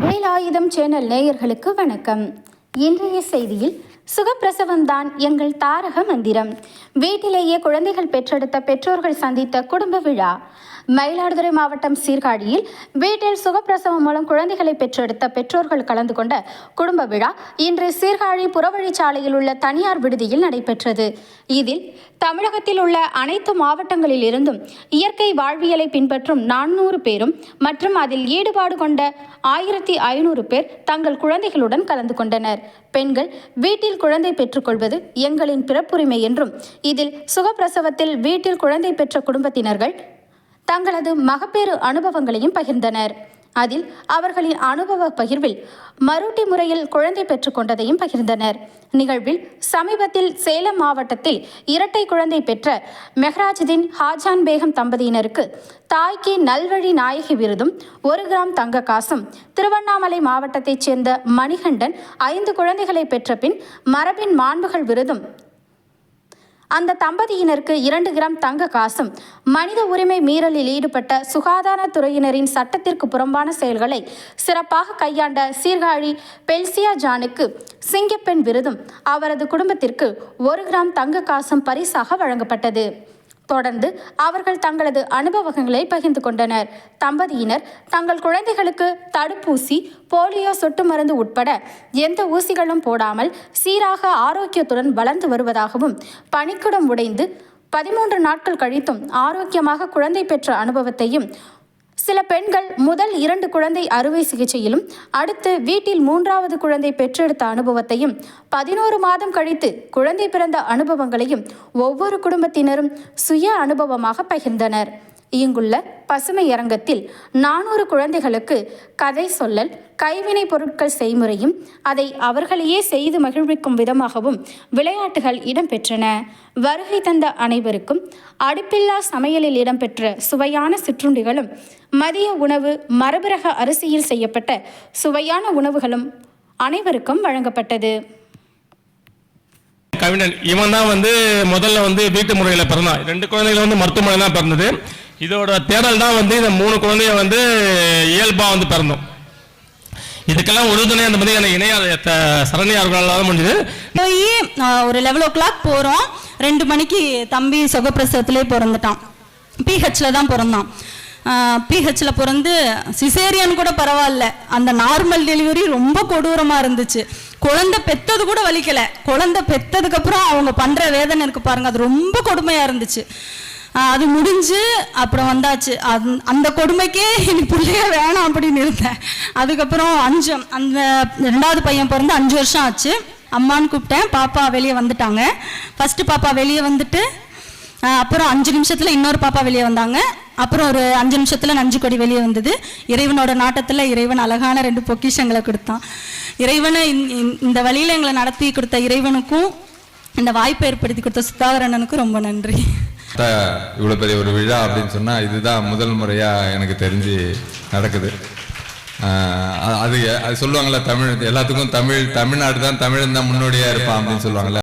Velayutham channel நேயர்களுக்கு வணக்கம். இன்றைய செய்தியில் சுகப்பிரசவம்தான் எங்கள் தாரக மந்திரம். வீட்டிலேயே குழந்தைகள் பெற்றெடுத்த பெற்றோர்கள் சந்தித்த குடும்ப விழா. மயிலாடுதுறை மாவட்டம் சீர்காழியில் வீட்டில் சுகப்பிரசவம் மூலம் குழந்தைகளை பெற்றெடுத்த பெற்றோர்கள் கலந்து கொண்ட குடும்ப விழா இன்று சீர்காழி புறவழிச்சாலையில் உள்ள தனியார் விடுதியில் நடைபெற்றது. இதில் தமிழகத்தில் உள்ள அனைத்து மாவட்டங்களில் இருந்தும் இயற்கை வாழ்வியலை பின்பற்றும் நானூறு பேரும் மற்றும் அதில் ஈடுபாடு கொண்ட ஆயிரத்தி ஐநூறு பேர் தங்கள் குழந்தைகளுடன் கலந்து கொண்டனர். பெண்கள் வீட்டில் குழந்தை பெற்றுக்கொள்வது எங்களின் பிறப்புரிமை என்றும் இதில் சுகப்பிரசவத்தில் வீட்டில் குழந்தை பெற்ற குடும்பத்தினர்கள் தங்களது மகப்பேறு அனுபவங்களையும் பகிர்ந்தனர். அதில் அவர்களின் அனுபவ பகிர்வில் மருட்டி முறையில் குழந்தை பெற்றுக்கொண்டதையும் பகிர்ந்தனர். நிகழ்வில் சமீபத்தில் சேலம் மாவட்டத்தில் இரட்டை குழந்தை பெற்ற மெஹராஜுதீன் ஹாஜான் பேகம் தம்பதியினருக்கு தாய்க்கு நல்வழி நாயகி விருதும் ஒரு கிராம் தங்க காசும் திருவண்ணாமலை மாவட்டத்தைச் சேர்ந்த மணிகண்டன் ஐந்து குழந்தைகளை பெற்ற பின் மரபின் மாண்புகள் விருதும் அந்த தம்பதியினருக்கு இரண்டு கிராம் தங்க காசும் மனித உரிமை மீறலில் ஈடுபட்ட சுகாதாரத்துறையினரின் சட்டத்திற்கு புறம்பான செயல்களை சிறப்பாக கையாண்ட சீர்காழி பெல்சியா ஜானுக்கு சிங்கப்பெண் விருதும் அவரது குடும்பத்திற்கு ஒரு கிராம் தங்க காசும் பரிசாக வழங்கப்பட்டது. தொடர்ந்து அவர்கள் தங்களது அனுபவங்களை பகிர்ந்து கொண்டனர். தம்பதியினர் தங்கள் குழந்தைகளுக்கு தடுப்பூசி போலியோ சொட்டு மருந்து உட்பட எந்த ஊசிகளும் போடாமல் சீராக ஆரோக்கியத்துடன் வளர்ந்து வருவதாகவும் பணிக்குடம் உடைந்து பதிமூன்று நாட்கள் கழித்தும் ஆரோக்கியமாக குழந்தை பெற்ற அனுபவத்தையும் சில பெண்கள் முதல் இரண்டு குழந்தை அறுவை சிகிச்சையிலும் அடுத்து வீட்டில் மூன்றாவது குழந்தை பெற்றெடுத்த அனுபவத்தையும் பதினோரு மாதம் கழித்து குழந்தை பிறந்த அனுபவங்களையும் ஒவ்வொரு குடும்பத்தினரும் சுய அனுபவமாக பகிர்ந்தனர். இங்குள்ள பசுமை அரங்கத்தில் நானூறு குழந்தைகளுக்கு கதை சொல்லல் கைவினை பொருட்கள் செய்முறையும் அதை அவர்களையே செய்து மகிழ்விக்கும் விதமாகவும் விளையாட்டுகள் இடம்பெற்றன. வருகை தந்த அனைவருக்கும் அடுப்பில்லா சமையலில் இடம்பெற்ற சுவையான சிற்றுண்டிகளும் மதிய உணவு மரபரக அரிசியில் செய்யப்பட்ட சுவையான உணவுகளும் அனைவருக்கும் வழங்கப்பட்டது. கவிஞன் இவன் தான் வந்து முதல்ல வந்து வீட்டு முறையில் பிறந்தான். ரெண்டு குழந்தைகள் வந்து மருத்துவமனை தான் பிறந்தது. இதோட தேடல் தான் வந்து இந்த மூணு குழந்தைய வந்து இயல்பாக வந்து பிறந்தோம். இதுக்கெல்லாம் உறுதுணை அந்த மாதிரி எனக்கு இணைய சரணியார்களால் தான் முடிஞ்சது. போய் ஒரு லெவல் ஓ கிளாக் போகிறோம் ரெண்டு மணிக்கு தம்பி சுகப்பிரசவத்திலே பிறந்துட்டான். பிஹெச்சில் தான் பிறந்தான். பிஹெச்சில் பிறந்து சிசேரியன் கூட பரவாயில்ல. அந்த நார்மல் டெலிவரி ரொம்ப கொடூரமாக இருந்துச்சு. குழந்தை பெத்தது கூட வலிக்கலை. குழந்தை பெத்ததுக்கப்புறம் அவங்க பண்ணுற வேதனை இருக்கு பாருங்க. அது ரொம்ப கொடுமையாக இருந்துச்சு. அது முடிஞ்சு அப்புறம் வந்தாச்சு. அந் அந்த கொடுமைக்கே எனக்கு பிள்ளைய வேணாம் அப்படின்னு இருந்தேன். அதுக்கப்புறம் அஞ்சு அந்த ரெண்டாவது பையன் பிறந்து அஞ்சு வருஷம் ஆச்சு. அம்மான்னு கூப்பிட்டேன். பாப்பா வெளியே வந்துட்டாங்க. ஃபஸ்ட்டு பாப்பா வெளியே வந்துட்டு அப்புறம் அஞ்சு நிமிஷத்தில் இன்னொரு பாப்பா வெளியே வந்தாங்க. அப்புறம் ஒரு அஞ்சு நிமிஷத்தில் நஞ்சு கொடி வெளியே வந்தது. இறைவனோட நாட்டத்தில் இறைவன் அழகான ரெண்டு பொக்கிஷங்களை கொடுத்தான். இறைவனை இந்த- இந்த வழியில் எங்களை நடத்தி கொடுத்த இறைவனுக்கும் இந்த வாய்ப்பை ஏற்படுத்தி கொடுத்த சுதாகரண்ணனுக்கும் ரொம்ப நன்றி. இவ்வளோ பெரிய ஒரு விழா அப்படின்னு சொன்னால் இதுதான் முதல் முறையாக எனக்கு தெரிஞ்சு நடக்குது. அது அது சொல்லுவாங்கள்ல தமிழ் எல்லாத்துக்கும் தமிழ் தமிழ்நாடு தான் தமிழன் தான் முன்னோடியாக இருப்பான் அப்படின்னு சொல்லுவாங்கள்ல